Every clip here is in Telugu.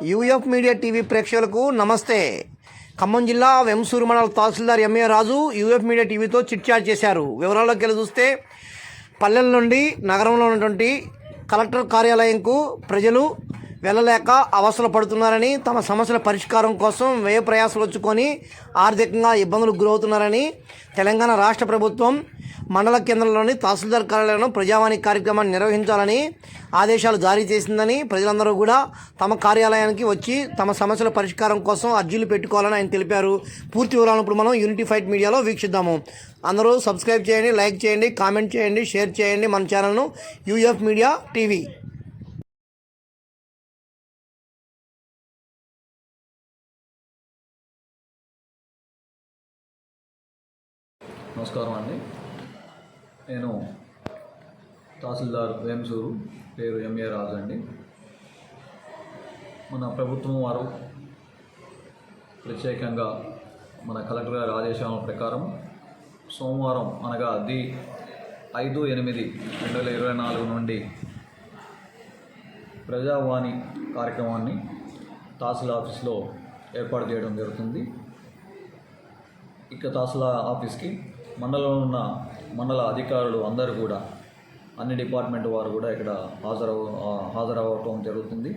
యూఎఫ్ మీడియా టీవీ ప్రేక్షకులకు నమస్తే. ఖమ్మం జిల్లా వెంసూరు మండల tahsildar MA Raju UF media టీవీతో chitchat చేశారు. వివరాల్లోకి వెళ్ళి చూస్తే పల్లెల నుండి నగరంలో ఉన్నటువంటి కలెక్టర్ కార్యాలయంకు ప్రజలు వెళ్ళలేక అవసరం పడుతున్నారని తమ సమస్యల పరిష్కారం కోసం వ్యయ ప్రయాసాలు వచ్చుకొని ఆర్థికంగా ఇబ్బందులకు గురవుతున్నారని తెలంగాణ రాష్ట్ర ప్రభుత్వం మండల కేంద్రంలోని తహసీల్దార్ కార్యాలయంలో ప్రజావాణి కార్యక్రమాన్ని నిర్వహించాలని ఆదేశాలు జారీ చేసిందని ప్రజలందరూ కూడా తమ కార్యాలయానికి వచ్చి తమ సమస్యల పరిష్కారం కోసం అర్జీలు పెట్టుకోవాలని ఆయన తెలిపారు. పూర్తి వివరాలను ఇప్పుడు మనం యూనిటీఫైడ్ మీడియాలో వీక్షిద్దాము. అందరూ సబ్స్క్రైబ్ చేయండి లైక్ చేయండి కామెంట్ చేయండి షేర్ చేయండి మన ఛానల్ను యూఎఫ్ మీడియా టీవీ. నమస్కారం అండి. నేను తహసీల్దార్ వేంసూరు పేరు ఎంఏ రాజు అండి. మన ప్రభుత్వం వారు ప్రత్యేకంగా మన కలెక్టర్ గారి ఆదేశాల ప్రకారం సోమవారం అనగా ది ఐదు ఎనిమిది రెండు వేల ఇరవై నాలుగు నుండి ప్రజావాణి కార్యక్రమాన్ని తహసీల్ ఆఫీస్లో ఏర్పాటు చేయడం జరుగుతుంది. ఇక తహసీల్ ఆఫీస్కి మండలంలో ఉన్న మండల అధికారులు అందరూ కూడా అన్ని డిపార్ట్మెంట్ వారు కూడా ఇక్కడ హాజరవ హాజరవటం జరుగుతుంది.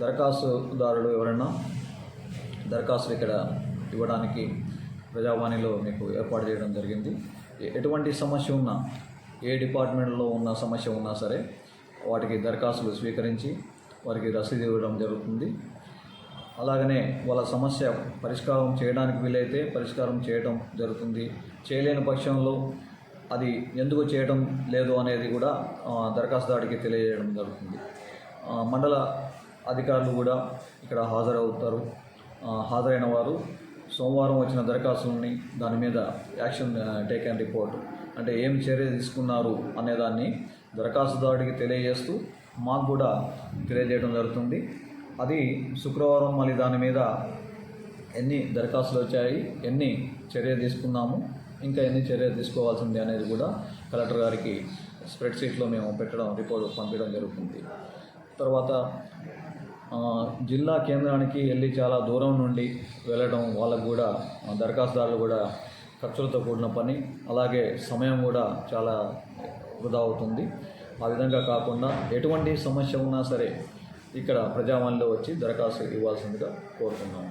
దరఖాస్తుదారులు ఎవరైనా దరఖాస్తులు ఇక్కడ ఇవ్వడానికి ప్రజావాణిలో మీకు ఏర్పాటు చేయడం జరిగింది. ఎటువంటి సమస్య ఉన్నా ఏ డిపార్ట్మెంట్లో ఉన్న సమస్య ఉన్నా సరే వాటికి దరఖాస్తులు స్వీకరించి వారికి రసీదు ఇవ్వడం జరుగుతుంది. అలాగనే వాళ్ళ సమస్య పరిష్కారం చేయడానికి వీలైతే పరిష్కారం చేయటం జరుగుతుంది. చేయలేని పక్షంలో అది ఎందుకు చేయడం లేదు అనేది కూడా దరఖాస్తుదారుడికి తెలియజేయడం జరుగుతుంది. మండల అధికారులు కూడా ఇక్కడ హాజరవుతారు. హాజరైన వారు సోమవారం వచ్చిన దరఖాస్తులని దాని మీద యాక్షన్ టేక్ అండ్ రిపోర్ట్ అంటే ఏం చర్య తీసుకున్నారు అనేదాన్ని దరఖాస్తుదారుడికి తెలియజేస్తూ మాకు కూడా తెలియజేయడం జరుగుతుంది. అది శుక్రవారం మళ్ళీ దాని మీద ఎన్ని దరఖాస్తులు వచ్చాయి ఎన్ని చర్య తీసుకున్నాము ఇంకా ఎన్ని చర్య తీసుకోవాల్సింది అనేది కూడా కలెక్టర్ గారికి స్ప్రెడ్షీట్లో మేము పెట్టడం రిపోర్ట్ పంపించడం జరుగుతుంది. తర్వాత జిల్లా కేంద్రానికి వెళ్ళి చాలా దూరం నుండి వెళ్ళడం వాళ్ళకు కూడా దరఖాస్తుదారులు కూడా ఖర్చులతో కూడిన పని అలాగే సమయం కూడా చాలా వృధా అవుతుంది. ఆ విధంగా కాకుండా ఎటువంటి సమస్య ఉన్నా సరే ఇక్కడ ప్రజావాణిలో వచ్చి దరఖాస్తు ఇవ్వాల్సిందిగా కోరుతున్నాము